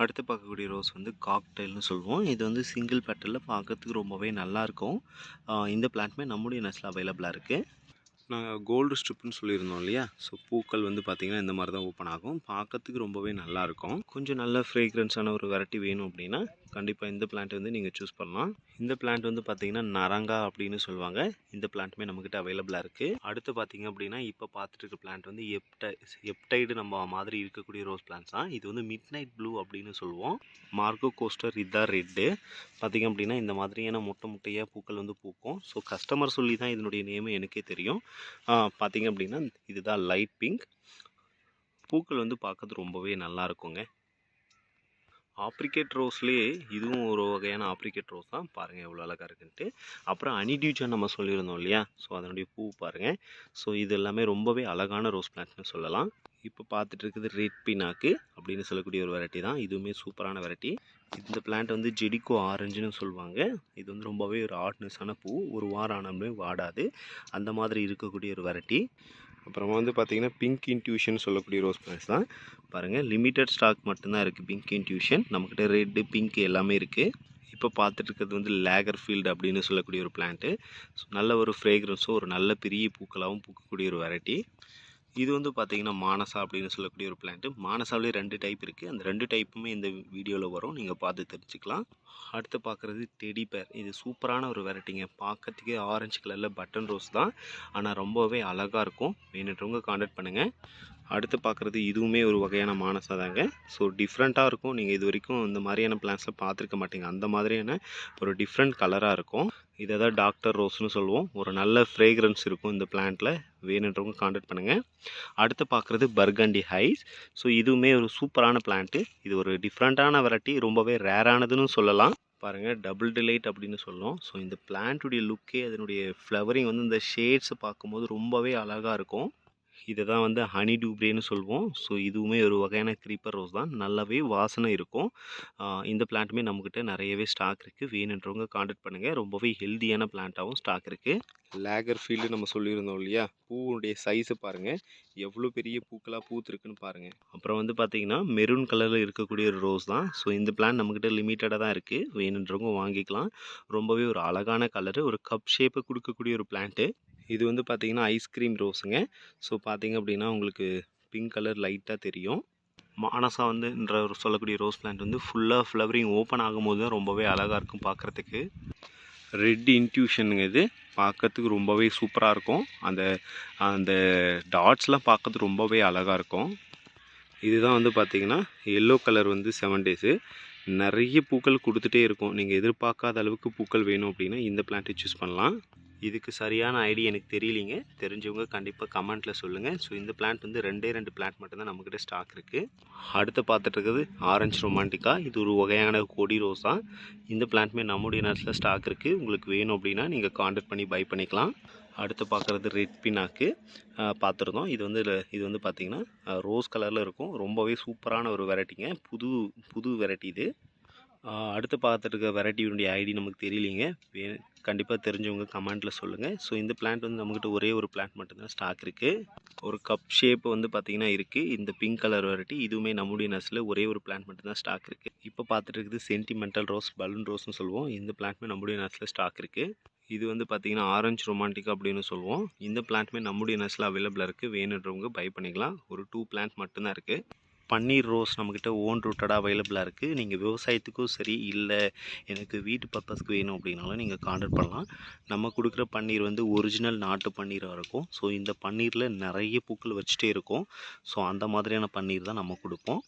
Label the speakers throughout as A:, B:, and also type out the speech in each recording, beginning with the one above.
A: அடுத்து பார்க்கக்கூடிய ரோஸ் வந்து காக்டைல்னு சொல்லுவோம். இது வந்து சிங்கிள் பேட்டரில் பார்க்கறதுக்கு ரொம்பவே நல்லாயிருக்கும். இந்த பிளான்ட்மே நம்முடைய நெஸ்ட்டில் அவைலபிளாக இருக்குது நாங்கள் கோல்டு ஸ்ட்ரிப்னு சொல்லியிருந்தோம் இல்லையா? ஸோ பூக்கள் வந்து பார்த்திங்கன்னா இந்த மாதிரி தான் ஓப்பன் ஆகும். பார்க்கறதுக்கு ரொம்பவே நல்லாயிருக்கும். கொஞ்சம் நல்ல ஃப்ரேக்ரன்ஸான ஒரு வெரைட்டி வேணும் அப்படின்னா கண்டிப்பாக இந்த பிளான்ட் வந்து நீங்கள் சூஸ் பண்ணலாம். இந்த பிளான்ட் வந்து பார்த்திங்கன்னா நரங்கா அப்படின்னு சொல்லுவாங்க. இந்த பிளான்ட்டுமே நம்மக்கிட்ட அவைலபிளாக இருக்குது அடுத்து பார்த்தீங்க அப்படின்னா இப்போ பார்த்துட்டு இருக்க பிளான்ட் வந்து எப்டை எப்டைடு நம்ம மாதிரி இருக்கக்கூடிய ரோஸ் பிளான்ட்ஸ் தான். இது வந்து மிட் நைட் ப்ளூ அப்படின்னு சொல்லுவோம். மார்க்கோ கோஸ்டர் இதான் ரெட்டு பார்த்திங்க அப்படின்னா இந்த மாதிரியான முட்டை முட்டையாக பூக்கள் வந்து பூக்கும். ஸோ கஸ்டமர் சொல்லி தான் இதனுடைய நேம் எனக்கே தெரியும். பார்த்திங்க அப்படின்னா இதுதான் லைட் பிங்க் பூக்கள் வந்து பார்க்கறது ரொம்பவே நல்லா இருக்குங்க. ஆப்ரிகேட் ரோஸ்லேயே இதுவும் ஒரு வகையான ஆப்ரிகேட் ரோஸ் தான். பாருங்கள் எவ்வளோ அழகாக இருக்குன்ட்டு. அப்புறம் அனிடியூஜன் நம்ம சொல்லியிருந்தோம் இல்லையா? ஸோ அதனுடைய பூ பாருங்கள் ஸோ இது எல்லாமே ரொம்பவே அழகான ரோஸ் பிளான்ட்னு சொல்லலாம். இப்போ பார்த்துட்டு இருக்குது ரெட் பினாக்கு அப்படின்னு சொல்லக்கூடிய ஒரு வெரைட்டி தான். இதுவுமே சூப்பரான வெரைட்டி. இந்த பிளான்ட் வந்து ஜெடிக்கோ ஆரஞ்சுன்னு சொல்லுவாங்க. இது வந்து ரொம்பவே ஒரு ஆட்னஸான பூ. ஒரு வாரம் ஆனாலுமே வாடாது. அந்த மாதிரி இருக்கக்கூடிய ஒரு வெரைட்டி. அப்புறமா வந்து பார்த்திங்கன்னா பிங்க் இன்ட்யூஷன் சொல்லக்கூடிய ரோஸ் பிளான்ஸ் தான். பாருங்கள் லிமிட்டட் ஸ்டாக் மட்டும்தான் இருக்குது பிங்க் இன்ட்யூஷன் நம்மக்கிட்ட ரெட்டு பிங்க் எல்லாமே இருக்குது இப்போ பார்த்துட்டு இருக்கிறது வந்து லேகர் ஃபீல்டு அப்படின்னு சொல்லக்கூடிய ஒரு பிளான்ட்டு ஸோ நல்ல ஒரு ஃப்ரேக்ரன்ஸும் ஒரு நல்ல பெரிய பூக்களாகவும் பூக்கக்கூடிய ஒரு வெரைட்டி இது வந்து பார்த்திங்கன்னா மானசா அப்படின்னு சொல்லக்கூடிய ஒரு பிளான்ட்டு மானசாவிலே ரெண்டு டைப் இருக்குது அந்த ரெண்டு டைப்புமே இந்த வீடியோவில் வரும். நீங்கள் பார்த்து தெரிஞ்சுக்கலாம். அடுத்து பார்க்குறது டெடி பேர் இது சூப்பரான ஒரு வெரைட்டிங்க. பார்க்கறதுக்கே ஆரஞ்சு கலரில் பட்டன் ரோஸ் தான். ஆனால் ரொம்பவே அழகாக இருக்கும். வேணுன்றவங்க காண்டாக்ட் பண்ணுங்கள் அடுத்து பார்க்குறது இதுவுமே ஒரு வகையான மானசா தாங்க. ஸோ டிஃப்ரெண்ட்டாக இருக்கும். நீங்கள் இது வரைக்கும் இந்த மாதிரியான பிளான்ஸில் பார்த்துருக்க மாட்டீங்க. அந்த மாதிரியான ஒரு டிஃப்ரெண்ட் கலராக இருக்கும். இதை தான் டாக்டர் ரோஸ்னு சொல்லுவோம். ஒரு நல்ல ஃப்ரேக்ரன்ஸ் இருக்கும் இந்த பிளான்ட்டில் வேணுன்றவங்க காண்டாக்ட் பண்ணுங்கள் அடுத்து பார்க்குறது பர்கண்டி ஹைஸ் ஸோ இதுவுமே ஒரு சூப்பரான பிளான்ட்டு இது ஒரு டிஃப்ரெண்ட்டான வெரைட்டி ரொம்பவே ரேரானதுன்னு சொல்லலாம். பாருங்கள் டபுள் டிலைட் அப்படின்னு சொல்லுவோம் ஸோ இந்த பிளான்ட்டுடைய லுக்கே அதனுடைய ஃப்ளவரிங் வந்து இந்த ஷேட்ஸை பார்க்கும்போது ரொம்பவே அழகாக இருக்கும். இதை தான் வந்து ஹனி டூப்ரேன்னு சொல்லுவோம் ஸோ இதுவுமே ஒரு வகையான க்ரீப்பர் ரோஸ் தான். நல்லாவே வாசனை இருக்கும். இந்த பிளான்ட்டுமே நம்மக்கிட்ட நிறையவே ஸ்டாக் இருக்குது வேணுன்றவங்க காண்டாக்ட் பண்ணுங்கள் ரொம்பவே ஹெல்த்தியான பிளான்ட்டாகவும் ஸ்டாக் இருக்குது லேகர் ஃபீல்டு நம்ம சொல்லியிருந்தோம் இல்லையா? பூவுடைய சைஸை பாருங்கள் எவ்வளோ பெரிய பூக்களாக பூத்துருக்குன்னு பாருங்கள் அப்புறம் வந்து பார்த்திங்கன்னா மெரூன் கலரில் இருக்கக்கூடிய ஒரு ரோஸ் தான். ஸோ இந்த பிளான் நம்மக்கிட்ட லிமிட்டடாக தான் இருக்குது வேணுன்றவங்க வாங்கிக்கலாம். ரொம்பவே ஒரு அழகான கலரு ஒரு கப் ஷேப்பை கொடுக்கக்கூடிய ஒரு பிளான்ட்டு இது வந்து பார்த்திங்கன்னா ஐஸ்கிரீம் ரோஸுங்க. ஸோ பார்த்திங்க அப்படின்னா உங்களுக்கு பிங்க் கலர் லைட்டாக தெரியும். மானசா வந்துன்ற ஒரு சொல்லக்கூடிய ரோஸ் பிளான்ட் வந்து ஃபுல்லாக ஃப்ளவரிங் ஓப்பன் ஆகும்போது தான் ரொம்பவே அழகாக இருக்கும் பார்க்குறதுக்கு ரெட் இன்ட்யூஷனுங்க இது. பார்க்கறதுக்கு ரொம்பவே சூப்பராக இருக்கும். அந்த அந்த டாட்ஸ்லாம் பார்க்கறதுக்கு ரொம்பவே அழகாக இருக்கும். இதுதான் வந்து பார்த்திங்கன்னா எல்லோ கலர் வந்து செவன் டேஸு நிறைய பூக்கள் கொடுத்துட்டே இருக்கும். நீங்கள் எதிர்பார்க்காத அளவுக்கு பூக்கள் வேணும் அப்படின்னா இந்த பிளான்ட்டை சூஸ் பண்ணலாம். இதுக்கு சரியான ஐடி எனக்கு தெரியலிங்க. தெரிஞ்சவங்க கண்டிப்பாக கமெண்ட்டில் சொல்லுங்கள் ஸோ இந்த பிளான்ட் வந்து ரெண்டே ரெண்டு பிளான்ட் மட்டும்தான் நம்மக்கிட்ட ஸ்டாக் இருக்குது அடுத்து பார்த்துட்டு இருக்குது ஆரஞ்சு ரொமான்டிக்கா இது ஒரு வகையான கொடி ரோஸ் தான் இந்த பிளான்ட்டுமே நம்முடைய நேரத்தில் ஸ்டாக் இருக்குது உங்களுக்கு வேணும் அப்படின்னா நீங்கள் காண்டாக்ட் பண்ணி பை பண்ணிக்கலாம். அடுத்து பார்க்குறது ரெட் பினாக்கு பார்த்துருந்தோம். இது வந்து இது வந்து பார்த்திங்கன்னா ரோஸ் கலரில் இருக்கும். ரொம்பவே சூப்பரான ஒரு வெரைட்டிங்க புது புது வெரைட்டி இது. அடுத்து பார்த்துட்டு இருக்க வெரைட்டியுடைய ஐடி நமக்கு தெரியலிங்க. வே கண்டிப்பாக தெரிஞ்சவங்க கமெண்ட்டில் சொல்லுங்கள் ஸோ இந்த பிளான்ட் வந்து நம்மக்கிட்ட ஒரே ஒரு பிளான்ட் மட்டும்தான் ஸ்டாக் இருக்குது ஒரு கப் ஷேப் வந்து பார்த்திங்கன்னா இருக்குது இந்த பிங்க் கலர் வெரைட்டி இதுவுமே நம்முடைய நர்ஸில் ஒரே ஒரு பிளான்ட் மட்டும்தான் ஸ்டாக் இருக்குது இப்போ பார்த்துட்டு இருக்குது சென்டிமெண்டல் ரோஸ் பலூன் ரோஸ்னு சொல்லுவோம். இந்த பிளான்ட்டுமே நம்முடைய நர்ஸில் ஸ்டாக் இருக்குது இது வந்து பார்த்திங்கன்னா ஆரஞ்சு ரொமான்டிக் அப்படின்னு சொல்லுவோம். இந்த பிளான்ட்மே நம்முடைய நர்ஸில் அவைலபிளாக இருக்குது வேணுன்றவங்க பை பண்ணிக்கலாம். ஒரு டூ பிளான்ட் மட்டும்தான் இருக்குது பன்னீர் ரோஸ் நம்மக்கிட்ட ஓன் ரூட்டடாக அவைலபிளாக இருக்குது நீங்கள் விவசாயத்துக்கும் சரி இல்லை எனக்கு வீட்டு பர்பஸ்க்கு வேணும் அப்படின்னாலும் நீங்கள் காண்டாக்ட் பண்ணலாம். நம்ம கொடுக்குற பன்னீர் வந்து ஒரிஜினல் நாட்டு பன்னீராக இருக்கும். ஸோ இந்த பன்னீரில் நிறைய பூக்கள் வச்சுட்டே இருக்கும். ஸோ அந்த மாதிரியான பன்னீர் தான் நம்ம கொடுப்போம்.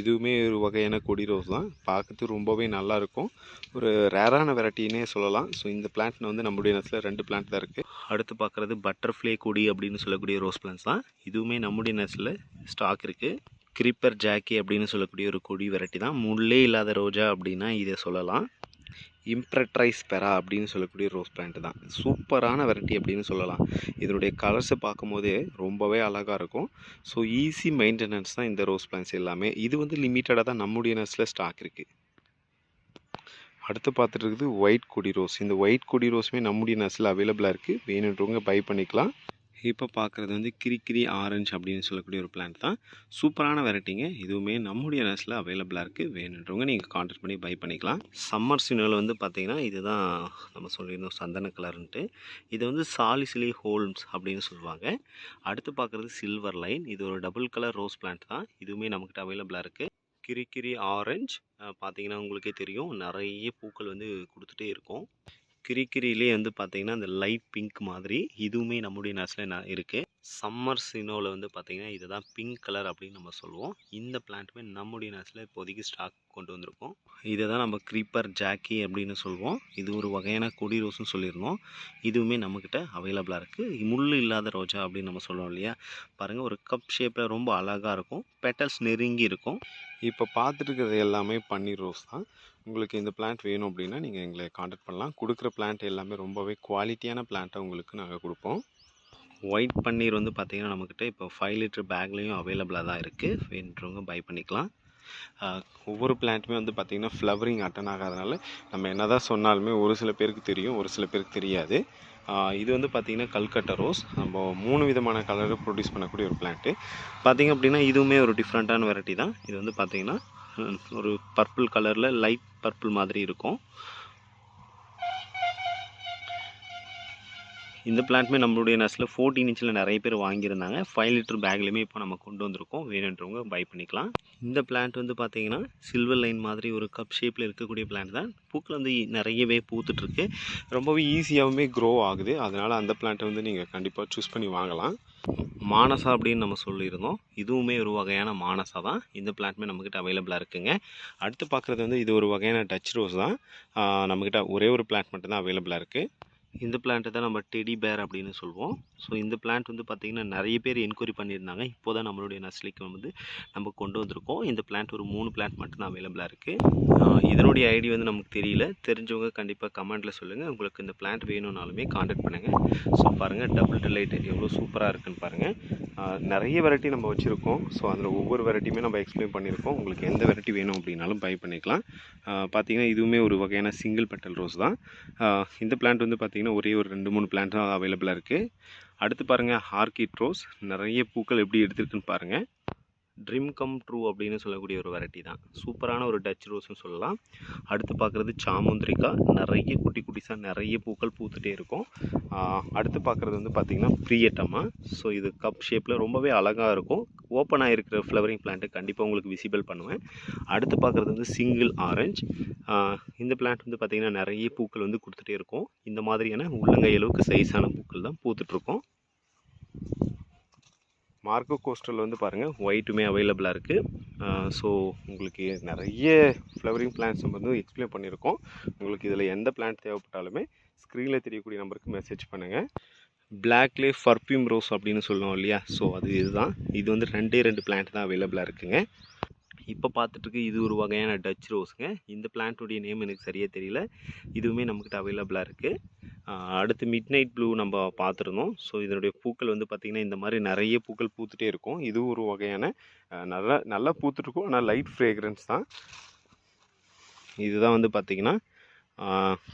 A: இதுவுமே ஒரு வகையான கொடி ரோஸ் தான். பார்க்கறதுக்கு ரொம்பவே நல்லா இருக்கும். ஒரு ரேரான வெரைட்டினே சொல்லலாம். ஸோ இந்த பிளான்ட் வந்து நம்முடைய நர்ஸில் ரெண்டு பிளான்ட் தான் இருக்குது அடுத்து பார்க்குறது பட்டர்ஃப்ளை கொடி அப்படின்னு சொல்லக்கூடிய ரோஸ் பிளான்ஸ் தான். இதுவுமே நம்முடைய நர்ஸில் ஸ்டாக் இருக்குது கிரிப்பர் ஜாக்கி அப்படின்னு சொல்லக்கூடிய ஒரு கொடி வெரைட்டி தான் முள்ளே இல்லாத ரோஜா அப்படின்னா இதை சொல்லலாம். இம்ப்ரட்ரைஸ் பெரா அப்படின்னு சொல்லக்கூடிய ரோஸ் பிளான்ட் தான். சூப்பரான வெரைட்டி அப்படின்னு சொல்லலாம். இதனுடைய கலர்ஸை பார்க்கும்போதே ரொம்பவே அழகாக இருக்கும். ஸோ ஈஸி மெயின்டெனன்ஸ் தான் இந்த ரோஸ் பிளான்ட்ஸ் எல்லாமே. இது வந்து லிமிட்டடாக தான் நம்முடைய நர்ஸில் ஸ்டாக் இருக்குது அடுத்து பார்த்துட்டு இருக்குது ஒயிட் கொடி ரோஸ் இந்த ஒயிட் கொடி ரோஸுமே நம்முடைய நர்ஸில் அவைலபிளாக இருக்குது வேணுன்றவங்க பை பண்ணிக்கலாம். இப்போ பார்க்குறது வந்து கிரிக்கிரி ஆரஞ்சு அப்படின்னு சொல்லக்கூடிய ஒரு பிளான்ட் தான். சூப்பரான வெரைட்டிங்க இதுவுமே நம்முடைய நர்ஸில் அவைலபிளாக இருக்குது வேணுன்றவங்க நீங்கள் கான்டாக்ட் பண்ணி பை பண்ணிக்கலாம். சம்மர் சீனில் வந்து பார்த்தீங்கன்னா இதுதான் நம்ம சொல்லியிருந்தோம் சந்தன கலர்ன்ட்டு. இது வந்து சாலிசிலி ஹோல்ம்ஸ் அப்படின்னு சொல்லுவாங்க. அடுத்து பார்க்குறது சில்வர் லைன் இது ஒரு டபுள் கலர் ரோஸ் பிளான்ட் தான். இதுவுமே நம்மக்கிட்ட அவைலபிளாக இருக்குது கிரிக்கிரி ஆரஞ்சு பார்த்தீங்கன்னா உங்களுக்கே தெரியும். நிறைய பூக்கள் வந்து கொடுத்துட்டே இருக்கும். கிரிக்கிரிலே வந்து பார்த்தீங்கன்னா அந்த லைட் பிங்க் மாதிரி இதுவுமே நம்முடைய நர்ஸில் இருக்குது சம்மர் சினோவில் வந்து பார்த்திங்கன்னா இதை தான் பிங்க் கலர் அப்படின்னு நம்ம சொல்லுவோம். இந்த பிளான்ட்டுமே நம்முடைய நேரத்தில் இப்போதைக்கு ஸ்டாக் கொண்டு வந்திருக்கோம். இதை தான் நம்ம க்ரீப்பர் ஜாக்கி அப்படின்னு சொல்லுவோம். இது ஒரு வகையான கொடி ரோஸ்னு சொல்லியிருந்தோம். இதுவுமே நம்மக்கிட்ட அவைலபிளாக இருக்குது முள் இல்லாத ரோஜா அப்படின்னு நம்ம சொல்லுவோம் இல்லையா? பாருங்கள் ஒரு கப் ஷேப்பில் ரொம்ப அழகாக இருக்கும். பெட்டல்ஸ் நெருங்கி இருக்கும். இப்போ பார்த்துட்டு எல்லாமே பன்னீர் ரோஸ் தான். உங்களுக்கு இந்த பிளான்ட் வேணும் அப்படின்னா நீங்கள் எங்களை காண்டாக்ட் பண்ணலாம். கொடுக்குற பிளான்ட் எல்லாமே ரொம்பவே குவாலிட்டியான பிளான்ட்டை உங்களுக்கு நாங்கள் கொடுப்போம். ஒயிட் பன்னீர் வந்து பார்த்திங்கன்னா நம்மக்கிட்ட இப்போ ஃபைவ் லிட்டர் பேக்லேயும் அவைலபிளாக தான் இருக்குது வேண்டவங்க பை பண்ணிக்கலாம். ஒவ்வொரு பிளான்ட்டுமே வந்து பார்த்திங்கன்னா ஃப்ளவரிங் அட்டன் ஆகாதனால நம்ம என்ன தான் சொன்னாலுமே ஒரு சில பேருக்கு தெரியும் ஒரு சில பேருக்கு தெரியாது. இது வந்து பார்த்திங்கன்னா கல்கட்டா ரோஸ் நம்ம மூணு விதமான கலரை ப்ரொடியூஸ் பண்ணக்கூடிய ஒரு பிளான்ட்டு பார்த்திங்க அப்படின்னா இதுவுமே ஒரு டிஃப்ரெண்ட்டான வெரைட்டி தான். இது வந்து பார்த்திங்கன்னா ஒரு பர்பிள் கலரில் லைட் பர்பிள் மாதிரி இருக்கும். இந்த பிளான்ட்டுமே நம்மளுடைய நர்ஸில் ஃபோர்டீன் இன்ச்சில் நிறைய பேர் வாங்கியிருந்தாங்க. ஃபைவ் லிட்டர் பேக்லேயுமே இப்போ நம்ம கொண்டு வந்திருக்கோம். வேணுன்றவங்க பை பண்ணிக்கலாம். இந்த பிளான்ட் வந்து பார்த்தீங்கன்னா சில்வர் லைன் மாதிரி ஒரு கப் ஷேப்பில் இருக்கக்கூடிய பிளான்ட் தான். பூக்கள் வந்து நிறையவே பூத்துட்ருக்கு ரொம்பவே ஈஸியாகவுமே க்ரோ ஆகுது. அதனால் அந்த பிளான்ட்டை வந்து நீங்கள் கண்டிப்பாக சூஸ் பண்ணி வாங்கலாம். மானசா அப்படின்னு நம்ம சொல்லியிருந்தோம். இதுவுமே ஒரு வகையான மானசா தான். இந்த பிளான்ட்மே நம்மக்கிட்ட அவைலபிளாக இருக்குங்க. அடுத்து பார்க்குறது வந்து இது ஒரு வகையான டச் ரோஸ் தான். நம்மக்கிட்ட ஒரே ஒரு பிளான்ட் மட்டும்தான் அவைலபிளாக இருக்குது இந்த பிளான்ட்டை தான் நம்ம டெடி பேர் அப்படின்னு சொல்லுவோம் ஸோ இந்த பிளான்ட் வந்து பார்த்திங்கன்னா நிறைய பேர் என்கொயரி பண்ணியிருந்தாங்க. இப்போ தான் நம்மளுடைய நர்சரிக்கு வந்து நம்ம கொண்டு வந்திருக்கோம். இந்த பிளான்ட் ஒரு மூணு பிளான்ட் மட்டும்தான் அவைலபிளாக இருக்குது இதனுடைய ஐடி வந்து நமக்கு தெரியல. தெரிஞ்சவங்க கண்டிப்பாக கமெண்ட்டில் சொல்லுங்கள் உங்களுக்கு இந்த பிளான்ட் வேணும்னாலுமே காண்டாக்ட் பண்ணுங்கள் ஸோ பாருங்கள் டபுள் டிலைட் எவ்வளோ சூப்பராக இருக்குன்னு பாருங்கள் நிறைய வெரைட்டி நம்ம வச்சுருக்கோம். ஸோ அதில் ஒவ்வொரு வெரைட்டியுமே நம்ம எக்ஸ்பிளைன் பண்ணியிருக்கோம். உங்களுக்கு எந்த வெரைட்டி வேணும் அப்படின்னாலும் பை பண்ணிக்கலாம். பார்த்திங்கன்னா இதுவுமே ஒரு வகையான சிங்கிள் பெட்டல் ரோஸ் தான். இந்த பிளான்ட் வந்து பார்த்திங்கன்னா ஒரே ஒரு ரெண்டு மூணு பிளான்ட் தான் அவைலபிளாக இருக்குது அடுத்து பாருங்கள் ஹார்கிட் ரோஸ் நிறைய பூக்கள் எப்படி எடுத்திருக்குன்னு பாருங்கள் ட்ரீம் கம் ட்ரூ அப்படின்னு சொல்லக்கூடிய ஒரு வெரைட்டி தான். சூப்பரான ஒரு டச் ரோஸ்னு சொல்லலாம். அடுத்து பார்க்குறது சாமுந்திரிக்கா. நிறைய குட்டி குட்டிஸாக நிறைய பூக்கள் பூத்துட்டே இருக்கும். அடுத்து பார்க்குறது வந்து பார்த்திங்கன்னா ப்ரியட்டமா ஸோ இது கப் ஷேப்பில் ரொம்பவே அழகாக இருக்கும். ஓப்பனாக இருக்கிற ஃப்ளவரிங் பிளான்ட்டு கண்டிப்பாக உங்களுக்கு விசிபிள் பண்ணுவேன். அடுத்து பார்க்குறது வந்து சிங்கிள் ஆரஞ்சு இந்த பிளான்ட் வந்து பார்த்திங்கன்னா நிறைய பூக்கள் வந்து கொடுத்துட்டே இருக்கும். இந்த மாதிரியான உள்ளங்கை அளவுக்கு சைஸான பூக்கள் தான் பூத்துட்ருக்கோம் மார்க்கோ கோஸ்டல் வந்து பாருங்கள் ஒயிட்டுமே அவைலபிளாக இருக்குது ஸோ உங்களுக்கு நிறைய ஃப்ளவரிங் பிளான்ட்ஸ் நம்ம வந்து எக்ஸ்பிளைன் பண்ணியிருக்கோம். உங்களுக்கு இதில் எந்த பிளான்ட் தேவைப்பட்டாலுமே ஸ்க்ரீனில் தெரியக்கூடிய நம்பருக்கு மெசேஜ் பண்ணுங்கள் பிளாக்லே பர்ஃப்யூம் ரோஸ் அப்படின்னு சொல்லுவோம் இல்லையா? ஸோ அது இதுதான். இது வந்து ரெண்டே ரெண்டு பிளான்ட் தான் அவைலபிளாக இருக்குங்க. இப்போ பார்த்துட்டு இது ஒரு வகையான டச் ரோஸுங்க இந்த பிளான்ட்டுடைய நேம் எனக்கு சரியாக தெரியல. இதுவுமே நம்மக்கிட்ட அவைலபிளாக இருக்குது அடுத்து மிட் நைட் ப்ளூ நம்ம பார்த்துருந்தோம். ஸோ இதனுடைய பூக்கள் வந்து பார்த்திங்கன்னா இந்த மாதிரி நிறைய பூக்கள் பூத்துட்டே இருக்கும். இது ஒரு வகையான நல்லா நல்லா பூத்துட்ருக்கும் ஆனால் லைட் ஃப்ரேக்ரன்ஸ் தான். இதுதான் வந்து பார்த்திங்கன்னா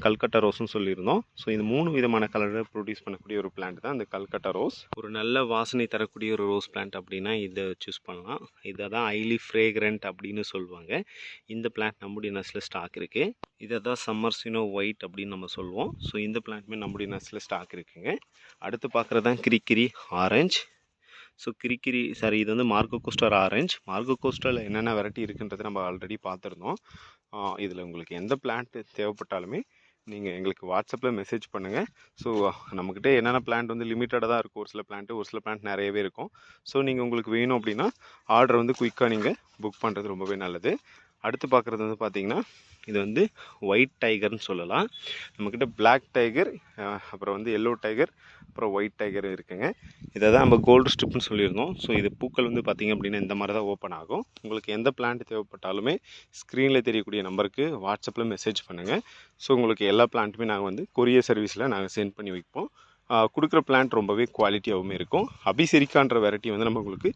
A: கல்கட்டா ரோஸ்னு சொல்லியிருந்தோம். ஸோ இந்த மூணு விதமான கலரை ப்ரொடியூஸ் பண்ணக்கூடிய ஒரு பிளான்ட் தான் இந்த கல்கட்டா ரோஸ். ஒரு நல்ல வாசனை தரக்கூடிய ஒரு ரோஸ் பிளான்ட் அப்படின்னா இதை சூஸ் பண்ணலாம். இதை தான் ஹைலி ஃப்ரேக்ரண்ட் அப்படின்னு சொல்லுவாங்க. இந்த பிளான்ட் நம்முடைய நர்ஸில் ஸ்டாக் இருக்குது இதை தான் சம்மர்சினோ ஒயிட் அப்படின்னு நம்ம சொல்லுவோம். ஸோ இந்த பிளான்ட்டுமே நம்முடைய நர்ஸில் ஸ்டாக் இருக்குங்க. அடுத்து பார்க்குறது தான் கிரிக்கிரி ஆரஞ்சு ஸோ கிரிக்கிரி சாரி இது வந்து மார்க்கோ கோஸ்டர் ஆரஞ்சு மார்க்கோ கோஸ்டரில் என்னென்ன வெரைட்டி இருக்குன்றதை நம்ம ஆல்ரெடி பார்த்துருந்தோம். இதில் உங்களுக்கு எந்த பிளான்ட் தேவைப்பட்டாலுமே நீங்கள் எங்களுக்கு வாட்ஸ்அப்பில் மெசேஜ் பண்ணுங்கள் ஸோ நம்மக்கிட்ட என்னென்ன பிளான்ட் வந்து லிமிட்டடாக தான் இருக்கும். ஒரு சில பிளான்ட்டு ஒரு சில பிளான்ட் நிறையவே இருக்கும். ஸோ நீங்கள் உங்களுக்கு வேணும் அப்படின்னா ஆர்டர் வந்து குயிக்காக நீங்கள் புக் பண்ணுறது ரொம்பவே நல்லது. அடுத்து பார்க்குறது வந்து பார்த்திங்கன்னா இது வந்து ஒயிட் டைகர்னு சொல்லலாம். நம்மக்கிட்ட பிளாக் டைகர் அப்புறம் வந்து எல்லோ டைகர் அப்புறம் ஒயிட் டைகர் இருக்குங்க. இதை தான் நம்ம கோல்டு ஸ்ட்ரிப்னு சொல்லியிருந்தோம். ஸோ இது பூக்கள் வந்து பார்த்திங்க அப்படின்னா இந்த மாதிரி தான் ஓப்பன் ஆகும். உங்களுக்கு எந்த பிளான்ட் தேவைப்பட்டாலுமே ஸ்க்ரீனில் தெரியக்கூடிய நம்பருக்கு வாட்ஸ்அப்பில் மெசேஜ் பண்ணுங்கள் ஸோ உங்களுக்கு எல்லா பிளான்ட்டுமே நாங்கள் வந்து கொரியர் சர்வீஸில் நாங்கள் சென்ட் பண்ணி வைப்போம். கொடுக்குற பிளான்ட் ரொம்பவே குவாலிட்டியாகவும் இருக்கும். அபிசெரிக்கான்ற வெரைட்டி வந்து நம்ம உங்களுக்கு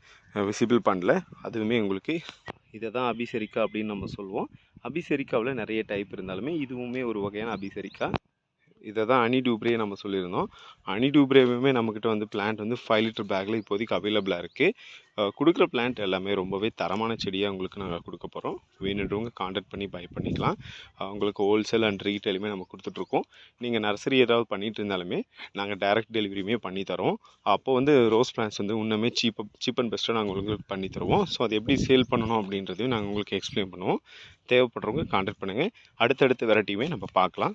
A: விசிபிள் பண்ணல. அதுவுமே உங்களுக்கு இதை தான் அபிசரிக்கா அப்படின்னு நம்ம சொல்லுவோம் அபிசரிக்காவில் நிறைய டைப் இருந்தாலுமே இதுவுமே ஒரு வகையான அபிசரிக்கா இதை தான் அனி டூப்ரே நம்ம சொல்லியிருந்தோம். அனி டூப்ரேவுமே நம்மக்கிட்ட வந்து பிளான்ட் வந்து ஃபைவ் லிட்டர் பேக்கில் இப்போதைக்கு அவைலபிளாக இருக்குது கொடுக்குற பிளான்ட் எல்லாமே ரொம்பவே தரமான செடியாக உங்களுக்கு நாங்கள் கொடுக்க போகிறோம் வேணுன்றவங்க காண்டாக்ட் பண்ணி பை பண்ணிக்கலாம். உங்களுக்கு ஹோல்சேல் அண்ட் ரீட்டெயிலுமே நம்ம கொடுத்துட்ருக்கோம். நீங்கள் நர்சரி ஏதாவது பண்ணிகிட்டு இருந்தாலுமே நாங்கள் டைரக்ட் டெலிவரியுமே பண்ணி தரோம். அப்போ வந்து ரோஸ் பிளான்ஸ் வந்து இன்னுமே சீப்பாக சீப் அண்ட் பெஸ்ட்டாக நாங்கள் உங்களுக்கு பண்ணி தருவோம். ஸோ அது எப்படி சேல் பண்ணணும் அப்படின்றதையும் நாங்கள் உங்களுக்கு எக்ஸ்பிளைன் பண்ணுவோம். தேவைப்படுறவங்க காண்டாக்ட் பண்ணுங்கள் அடுத்தடுத்த வெரைட்டியுமே நம்ம பார்க்கலாம்.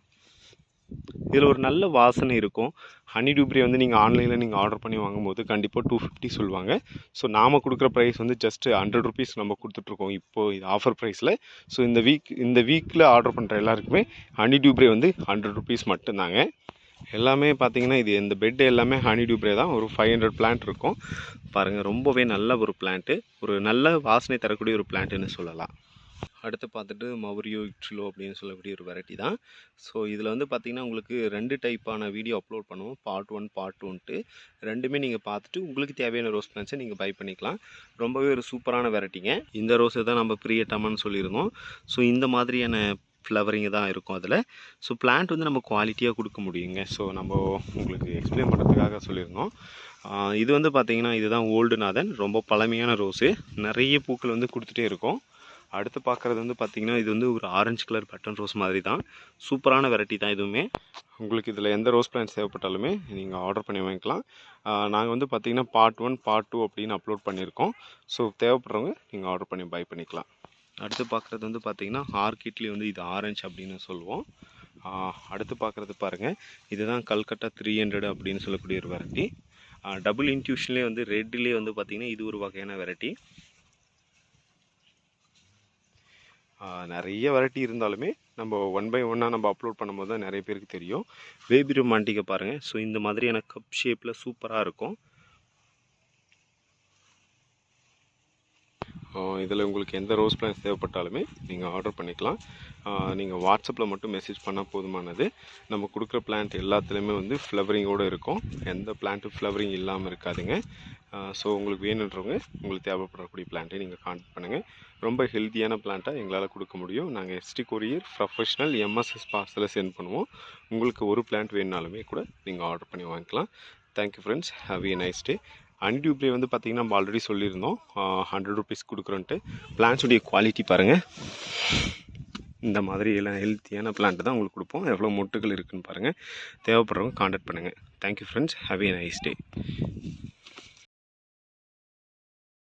A: இதில் ஒரு நல்ல வாசனை இருக்கும். ஹனி டூப்ரி வந்து நீங்கள் ஆன்லைனில் நீங்கள் ஆர்டர் பண்ணி வாங்கும்போது கண்டிப்பாக டூ ஃபிஃப்டி சொல்லுவாங்க. ஸோ நாம் கொடுக்குற ப்ரைஸ் வந்து ஜஸ்ட்டு ஹண்ட்ரட் ருபீஸ் நம்ம கொடுத்துட்ருக்கோம். இப்போது இது ஆஃபர் ப்ரைஸில் ஸோ இந்த வீக் இந்த வீக்கில் ஆர்டர் பண்ணுற எல்லாருக்குமே ஹனி டூப்ரி வந்து ஹண்ட்ரட் ருபீஸ் மட்டும்தாங்க. எல்லாமே பார்த்தீங்கன்னா இது இந்த பெட் எல்லாமே ஹனி டியூப்ரே தான். ஒரு ஃபைவ் ஹண்ட்ரட் பிளான்ட் இருக்கும். பாருங்கள் ரொம்பவே நல்ல ஒரு பிளான்ட்டு ஒரு நல்ல வாசனை தரக்கூடிய ஒரு பிளான்ட்டுன்னு சொல்லலாம். அடுத்து பார்த்துட்டு மவுரியோ இட்ரிலோ அப்படின்னு சொல்லக்கூடிய ஒரு வெரைட்டி தான். ஸோ இதில் வந்து பார்த்திங்கன்னா உங்களுக்கு ரெண்டு டைப்பான வீடியோ அப்லோட் பண்ணுவோம். பார்ட் ஒன் பார்ட் டூன்ட்டு ரெண்டுமே நீங்கள் பார்த்துட்டு உங்களுக்கு தேவையான ரோஸ் பிளான்ஸை நீங்கள் பை பண்ணிக்கலாம். ரொம்பவே ஒரு சூப்பரான வெரைட்டிங்க இந்த ரோஸை தான் நம்ம பிரியட்டமான்னு சொல்லியிருந்தோம். ஸோ இந்த மாதிரியான ஃப்ளவரிங் தான் இருக்கும் அதில். ஸோ பிளான்ட் வந்து நம்ம குவாலிட்டியாக கொடுக்க முடியுங்க. ஸோ நம்ம உங்களுக்கு எக்ஸ்பிளைன் பண்ணுறதுக்காக சொல்லியிருந்தோம். இது வந்து பார்த்திங்கன்னா இதுதான் ஓல்டு நாதன். ரொம்ப பழமையான ரோஸு நிறைய பூக்கள் வந்து கொடுத்துட்டே இருக்கும். அடுத்து பார்க்குறது வந்து பார்த்திங்கன்னா இது வந்து ஒரு ஆரஞ்சு கலர் பட்டன் ரோஸ் மாதிரி தான் சூப்பரான வெரைட்டி தான் இதுவுமே. உங்களுக்கு இதில் எந்த ரோஸ் பிளான்ஸ் தேவைப்பட்டாலுமே நீங்கள் ஆர்டர் பண்ணி வாங்கிக்கலாம். நாங்கள் வந்து பார்த்திங்கன்னா பார்ட் ஒன் பார்ட் டூ அப்படின்னு அப்லோட் பண்ணியிருக்கோம். ஸோ தேவைப்படுறவங்க நீங்கள் ஆர்டர் பண்ணி பை பண்ணிக்கலாம். அடுத்து பார்க்குறது வந்து பார்த்திங்கன்னா ஆர்கிட்லேயே வந்து இது ஆரஞ்சு அப்படின்னு சொல்லுவோம். அடுத்து பார்க்குறது பாருங்கள் இதுதான் கல்கட்டா த்ரீ ஹண்ட்ரட் அப்படின்னு சொல்லக்கூடிய ஒரு வெரைட்டி டபுள் இன்ட்யூஷன்லேயே வந்து ரெட்லேயே வந்து பார்த்திங்கன்னா இது ஒரு வகையான வெரைட்டி நிறைய வெரைட்டி இருந்தாலுமே நம்ம ஒன் பை ஒன்னாக நம்ம அப்லோட் பண்ணும்போது தான் நிறைய பேருக்கு தெரியும். பேபி ரொமான்டிக்கை பாருங்கள் ஸோ இந்த மாதிரியான கப் ஷேப்பில் சூப்பராக இருக்கும். இதில் உங்களுக்கு எந்த ரோஸ் பிளான்ஸ் தேவைப்பட்டாலுமே நீங்கள் ஆர்டர் பண்ணிக்கலாம். நீங்கள் வாட்ஸ்அப்பில் மட்டும் மெசேஜ் பண்ணால் போதுமானது. நம்ம கொடுக்குற பிளான்ட் எல்லாத்துலேயுமே வந்து ஃப்ளவரிங்கோடு இருக்கும். எந்த பிளான்ட்டும் ஃப்ளவரிங் இல்லாமல் இருக்காதுங்க. ஸோ உங்களுக்கு வேணுன்றவங்க உங்களுக்கு தேவைப்படக்கூடிய பிளான்ட்டை நீங்கள் கான்டாக்ட் பண்ணுங்கள் ரொம்ப ஹெல்த்தியான பிளான்ட்டாக எங்களால் கொடுக்க முடியும். நாங்கள் எஸ்டி கொரியர் ப்ரொஃபஷனல் எம்எஸ்எஸ் பார்சலில் சென்ட் பண்ணுவோம். உங்களுக்கு ஒரு பிளான்ட் வேணுனாலுமே கூட நீங்கள் ஆர்டர் பண்ணி வாங்கிக்கலாம். Thank you friends have a nice day அன்டியூப்ளே வந்து பார்த்திங்கன்னா நம்ம ஆல்ரெடி சொல்லியிருந்தோம். ஹண்ட்ரட் ருபீஸ் கொடுக்குறோன்ட்டு. பிளான்ஸுடைய குவாலிட்டி பாருங்கள் இந்த மாதிரி எல்லாம் ஹெல்த்தியான பிளான்ட் தான் உங்களுக்கு கொடுப்போம். எவ்வளோ மொட்டுகள் இருக்குன்னு பாருங்கள் தேவைப்படுறவங்க காண்டாக்ட் பண்ணுங்கள் thank you friends have a nice day